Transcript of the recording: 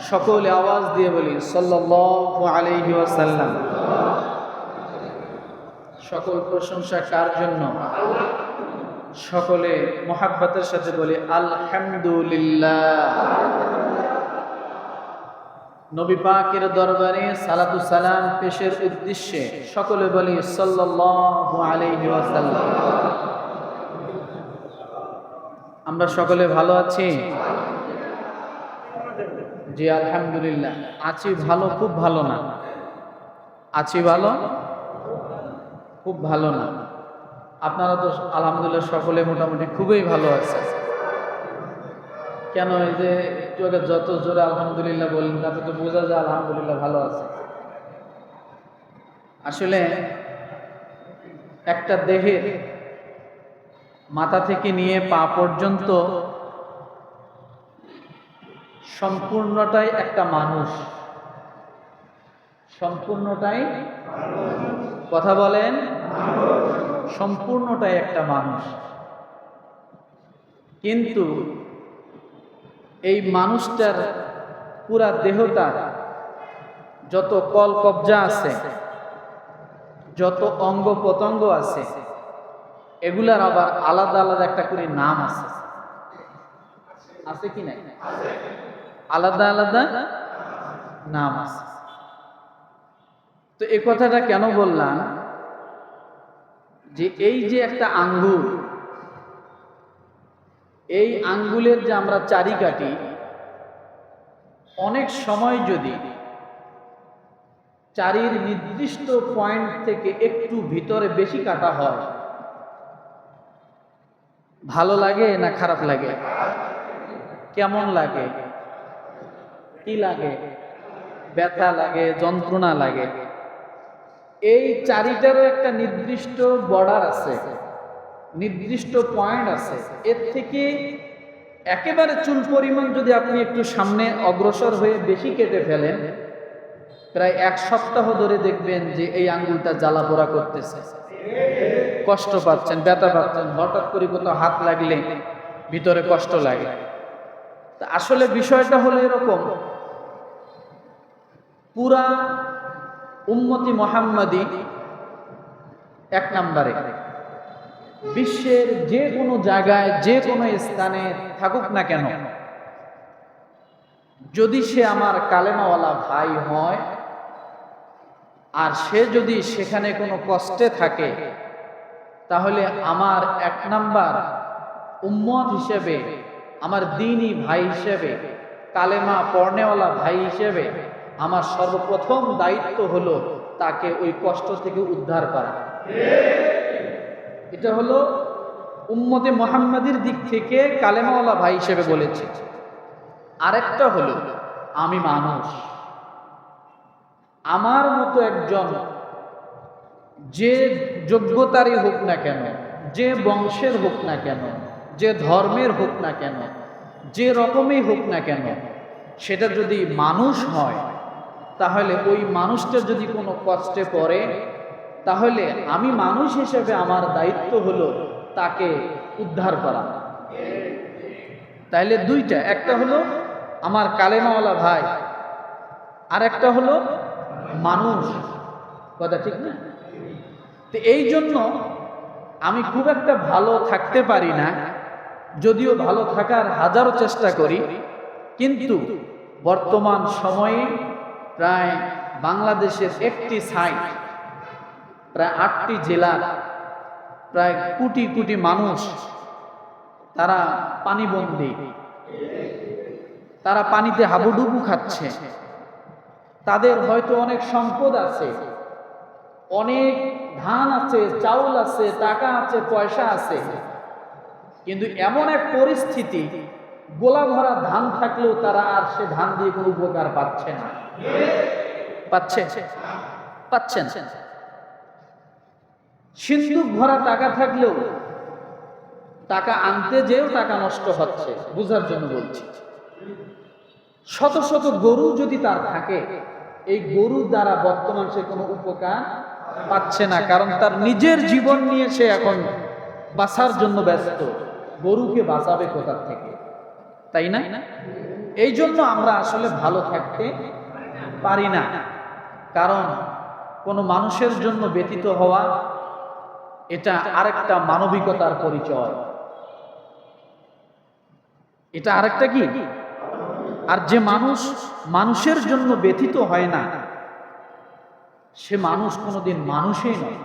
সকলে আওয়াজ দিয়ে বলি, সাল্লাল্লাহু আলাইহি ওয়াসাল্লাম। সকল প্রশংসা কার জন্য? সকলে মোহাব্বতের সাথে বলি, আলহামদুলিল্লাহ। নবী পাকের দরবারে সালাতু সালাম পেশের উদ্দেশ্যে সকলে বলি, সাল্লাল্লাহু আলাইহি ওয়াসাল্লাম। আমরা সকলে ভালো আছি? জি আলহামদুলিল্লাহ আছি ভালো খুব ভালো না। আছি ভালো খুব ভালো না। আপনারা তো আলহামদুলিল্লাহ সকলে মোটামুটি খুবই ভালো আছে কেন এই যে একটু আগে যত জোরে আলহামদুলিল্লাহ বললেন তাতে তো বোঝা যায় আলহামদুলিল্লাহ ভালো আছে। আসলে একটা দেহের মাথা থেকে নিয়ে পা পর্যন্ত সম্পূর্ণটাই একটা মানুষ। সম্পূর্ণটাই কথা বলেন। সম্পূর্ণটাই একটা মানুষ। কিন্তু এই মানুষটার পুরা দেহটার যত কল কবজা আছে, যত অঙ্গ প্রত্যঙ্গ আছে, এগুলার আবার আলাদা আলাদা একটা করে নাম আছে। আছে কি নাই? আলাদা আলাদা নাম আছে। তো এই কথাটা কেন বললাম? যে এই যে একটা আঙ্গুল, এই আঙ্গুলের যে আমরা চারি কাটি অনেক সময় যদি চারির নির্দিষ্ট পয়েন্ট থেকে একটু ভিতরে বেশি কাটা হয়, ভালো লাগে না খারাপ লাগে? কেমন লাগে? কি লাগে? ব্যথা লাগে, যন্ত্রণা লাগে। এই চারিটারও একটা নির্দিষ্ট বর্ডার আছে, নির্দিষ্ট পয়েন্ট আছে। এর থেকে একেবারে চুল পরিমাণ যদি আপনি একটু সামনে অগ্রসর হয়ে বেশি কেটে ফেলেন, প্রায় এক সপ্তাহ ধরে দেখবেন যে এই আঙ্গুলটা জ্বালা পোড়া করতেছে। কষ্ট পাচ্ছেন, ব্যথা পাচ্ছেন, হঠাৎ করে কোথাও হাত লাগলে ভিতরে কষ্ট লাগে। আসলে বিষয়টা হলো এরকম পুরা উম্মতি মোহাম্মদী এক নম্বরে। বিশ্বের যে কোনো জায়গায়, যে কোনো স্থানে থাকুক না কেন, যদি সে আমার কালেমাওয়ালা ভাই হয়, আর সে যদি সেখানে কোনো কষ্টে থাকে, তাহলে আমার এক নাম্বার উম্মত হিসেবে, আমার দিনই ভাই হিসেবে, কালেমা পড়নেওয়ালা ভাই হিসেবে আমার সর্বপ্রথম দায়িত্ব হলো তাকে ওই কষ্ট থেকে উদ্ধার করা। এটা হলো উম্মতে মোহাম্মদের দিক থেকে কালেমাওয়ালা ভাই হিসেবে বলেছে। আরেকটা হলো, আমি মানুষ। আমার মতো একজন যে যোগ্যতারই হোক না কেন, যে বংশের হোক না কেন, যে ধর্মের হোক না কেন, যে রকমই হোক না কেন, সেটা যদি মানুষ হয় তাহলে ওই মানুষটা যদি কোনো কষ্টে পড়ে, তাহলে আমি মানুষ হিসেবে আমার দায়িত্ব হলো তাকে উদ্ধার করা। তাহলে দুইটা, একটা হলো আমার কালেমাওয়ালা ভাই আর একটা হলো মানুষ। কথা ঠিক না? তো এই জন্য আমি খুব একটা ভালো থাকতে পারি না, যদিও ভালো থাকার হাজারো চেষ্টা করি, কিন্তু বর্তমান সময়ে প্রায় বাংলাদেশের একটি সাইট, প্রায় আটটি জেলা, প্রায় কোটি কোটি মানুষ তারা পানিবন্দী। তারা পানিতে হাবুডুবু খাচ্ছে। তাদের হয়তো অনেক সম্পদ আছে। অনেক ধান আছে, চাউল আছে, টাকা আছে, পয়সা আছে। কিন্তু এমন এক পরিস্থিতি গোলা ভরা ধান থাকলেও তারা আর সে ধান দিয়ে কোনো উপকার পাচ্ছে না। পাচ্ছে? পাচ্ছেন সিন্ধুক ভরা টাকা থাকলেও টাকা আনতে যেও টাকা নষ্ট হচ্ছে, বুঝার জন্য বলছি। শত শত গরু যদি তার থাকে, এই গরু দ্বারা বর্তমান সে কোনো উপকার পাচ্ছে না, কারণ তার নিজের জীবন নিয়ে সে এখন বাঁচার জন্য ব্যস্ত। গরুকে বাঁচাবে কোথার থেকে? তাই না? এই জন্য আমরা আসলে ভালো থাকতে পারি না। কারণ কোনো মানুষের জন্য ব্যতীত হওয়া এটা আরেকটা মানবিকতার পরিচয়। এটা আরেকটা কি? আর যে মানুষ মানুষের জন্য ব্যথিত হয় না, সে মানুষ কোনোদিন মানুষই নয়।